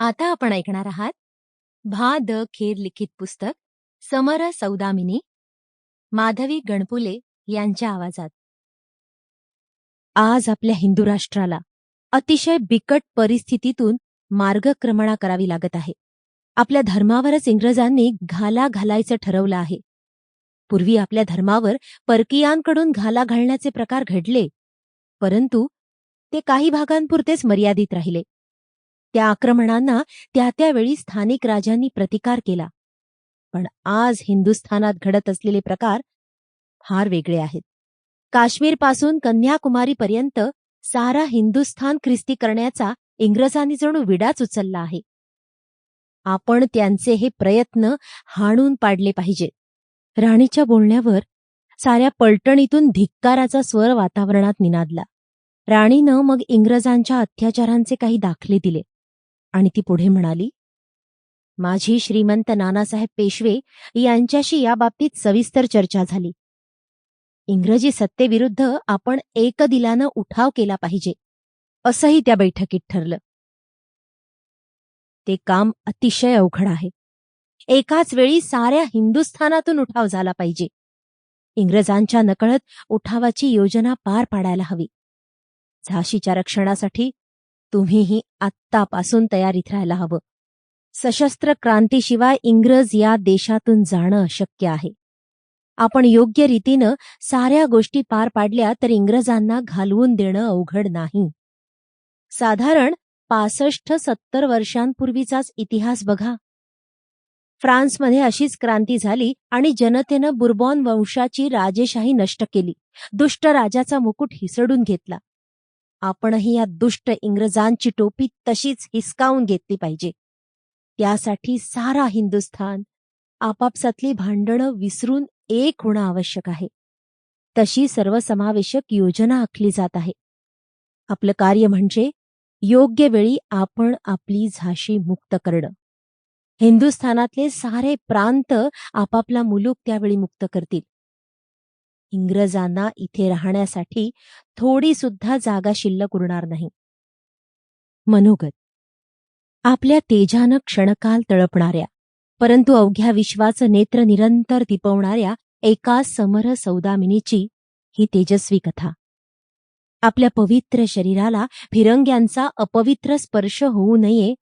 आता आपण ऐकणार आहात भा द खेर लिखित पुस्तक समर सौदामिनी माधवी गणपुले यांच्या आवाजात. आज आपल्या हिंदू राष्ट्राला अतिशय बिकट परिस्थितीतून मार्गक्रमणा करावी लागत आहे. आपल्या धर्मावरच इंग्रजांनी घाला घालायचं ठरवलं आहे. पूर्वी आपल्या धर्मावर परकीयांकडून घाला घालण्याचे प्रकार घडले परंतु ते काही भागांपुरतेच मर्यादित राहिले. त्या आक्रमणांना त्या त्यावेळी स्थानिक राजांनी प्रतिकार केला. पण आज हिंदुस्थानात घडत असलेले प्रकार फार वेगळे आहेत. काश्मीरपासून कन्याकुमारीपर्यंत सारा हिंदुस्थान ख्रिस्ती करण्याचा इंग्रजांनी जणू विडाच उचलला आहे. आपण त्यांचे हे प्रयत्न हाणून पाडले पाहिजेत राणीच्या बोलण्यावर साऱ्या पलटणीतून धिक्काराचा स्वर वातावरणात निनादला. राणीनं मग इंग्रजांच्या अत्याचारांचे काही दाखले दिले. आणि ती पुढे म्हणाली माझी श्रीमंत नानासाहेब पेशवे यांच्याशी याबाबतीत सविस्तर चर्चा झाली. इंग्रजी सत्तेविरुद्ध आपण एकदिलानं उठाव केला पाहिजे असंही त्या बैठकीत ठरलं. ते काम अतिशय अवघड आहे. एकाच वेळी साऱ्या हिंदुस्थानातून उठाव झाला पाहिजे. इंग्रजांच्या नकळत उठावाची योजना पार पाडायला हवी. झाशीच्या रक्षणासाठी तुम्हीही आत्तापासून तयारीत राहायला हवं. सशस्त्र क्रांतीशिवाय इंग्रज या देशातून जाणं अशक्य आहे. आपण योग्य रीतीनं साऱ्या गोष्टी पार पाडल्या तर इंग्रजांना घालवून देणं अवघड नाही. साधारण पासष्ट सत्तर वर्षांपूर्वीचाच इतिहास बघा. फ्रान्समध्ये अशीच क्रांती झाली आणि जनतेनं बुर्बॉन वंशाची राजेशाही नष्ट केली. दुष्ट राजाचा मुकुट हिसडून घेतला. आपणही या दुष्ट इंग्रजांची टोपी तशीच हिसकावून घेतली पाहिजे. त्यासाठी सारा हिंदुस्थान आपापसातली भांडणं विसरून एक होणं आवश्यक आहे. तशी सर्वसमावेशक योजना आखली जात आहे. आपलं कार्य म्हणजे योग्य वेळी आपण आपली झाशी मुक्त करणं. हिंदुस्थानातले सारे प्रांत आपापला मुलूक त्यावेळी मुक्त करतील. इंग्रजांना इथे राहण्यासाठी थोडी सुद्धा जागा शिल्लक उरणार नाही. मनोगत. आपल्या तेजानं क्षणकाल तळपणाऱ्या परंतु अवघ्या विश्वाचं नेत्र निरंतर दिपवणाऱ्या एका समर सौदामिनीची ही तेजस्वी कथा. आपल्या पवित्र शरीराला फिरंग्यांचा अपवित्र स्पर्श होऊ नये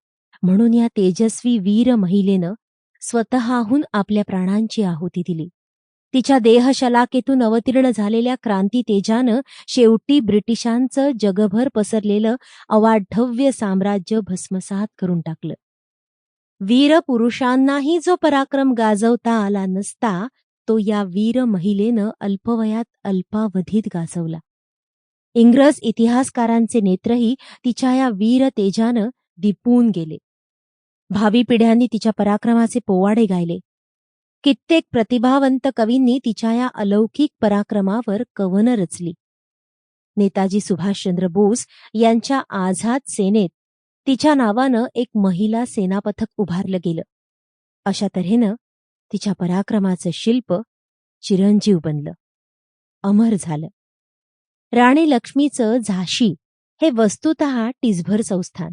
म्हणून या तेजस्वी वीर महिलेनं स्वतःहून आपल्या प्राणांची आहुती दिली. तिच्या देहशलाकेतून अवतीर्ण झालेल्या क्रांती तेजानं शेवटी ब्रिटिशांचं जगभर पसरलेलं अवाढव्य साम्राज्य भस्मसात करून टाकलं. वीर पुरुषांनाही जो पराक्रम गाजवता आला नसता तो या वीर महिलेनं अल्पवयात अल्पावधीत गाजवला. इंग्रज इतिहासकारांचे नेत्रही तिच्या या वीर तेजानं दिपून गेले. भावी पिढ्यांनी तिच्या पराक्रमाचे पोवाडे गायले. कित्येक प्रतिभावंत कवींनी तिच्या या अलौकिक पराक्रमावर कवन रचली. नेताजी सुभाषचंद्र बोस यांच्या आझाद सेनेत तिच्या नावानं एक महिला सेनापथक उभारलं गेलं. अशा तऱ्हेनं तिच्या पराक्रमाचं शिल्प चिरंजीव बनलं. अमर झालं. राणी लक्ष्मीचं झाशी हे वस्तुत टिसभर संस्थान.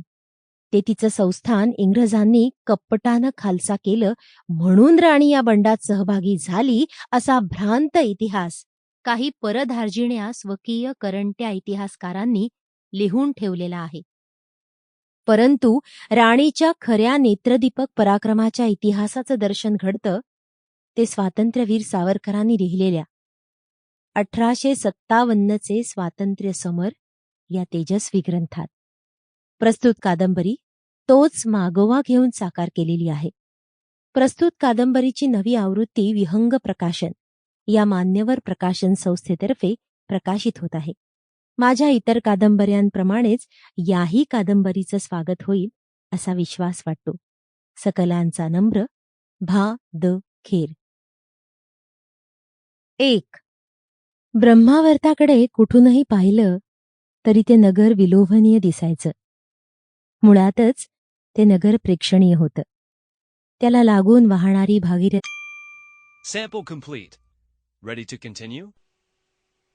ते तिचं संस्थान इंग्रजांनी कपटानं खालसा केलं म्हणून राणी या बंडात सहभागी झाली असा भ्रांत इतिहास. काही परधार्जिण्या स्वकीय करंट्या इतिहासकारांनी लिहून ठेवलेला आहे. परंतु राणीच्या खऱ्या नेत्रदीपक पराक्रमाच्या इतिहासाचं दर्शन घडतं ते स्वातंत्र्यवीर सावरकरांनी लिहिलेल्या. अठराशे सत्तावन्नचे स्वातंत्र्य समर या तेजस्वी ग्रंथात. प्रस्तुत कादंबरी तोच मागोवा घेऊन साकार केलेली आहे. प्रस्तुत कादंबरीची नवी आवृत्ती विहंग प्रकाशन या मान्यवर प्रकाशन संस्थेतर्फे प्रकाशित होत आहे. माझ्या इतर कादंबऱ्यांप्रमाणेच याही कादंबरीचं स्वागत होईल असा विश्वास वाटतो. सकलांचा नम्र भा. द. खेर. एक. ब्रह्मावर्ताकडे कुठूनही पाहिलं तरी ते नगर विलोभनीय दिसायचं. मुळातच ते नगर प्रेक्षणीय होतं त्याला लागून वाहणारी Bhagirath Sample complete. Ready to continue?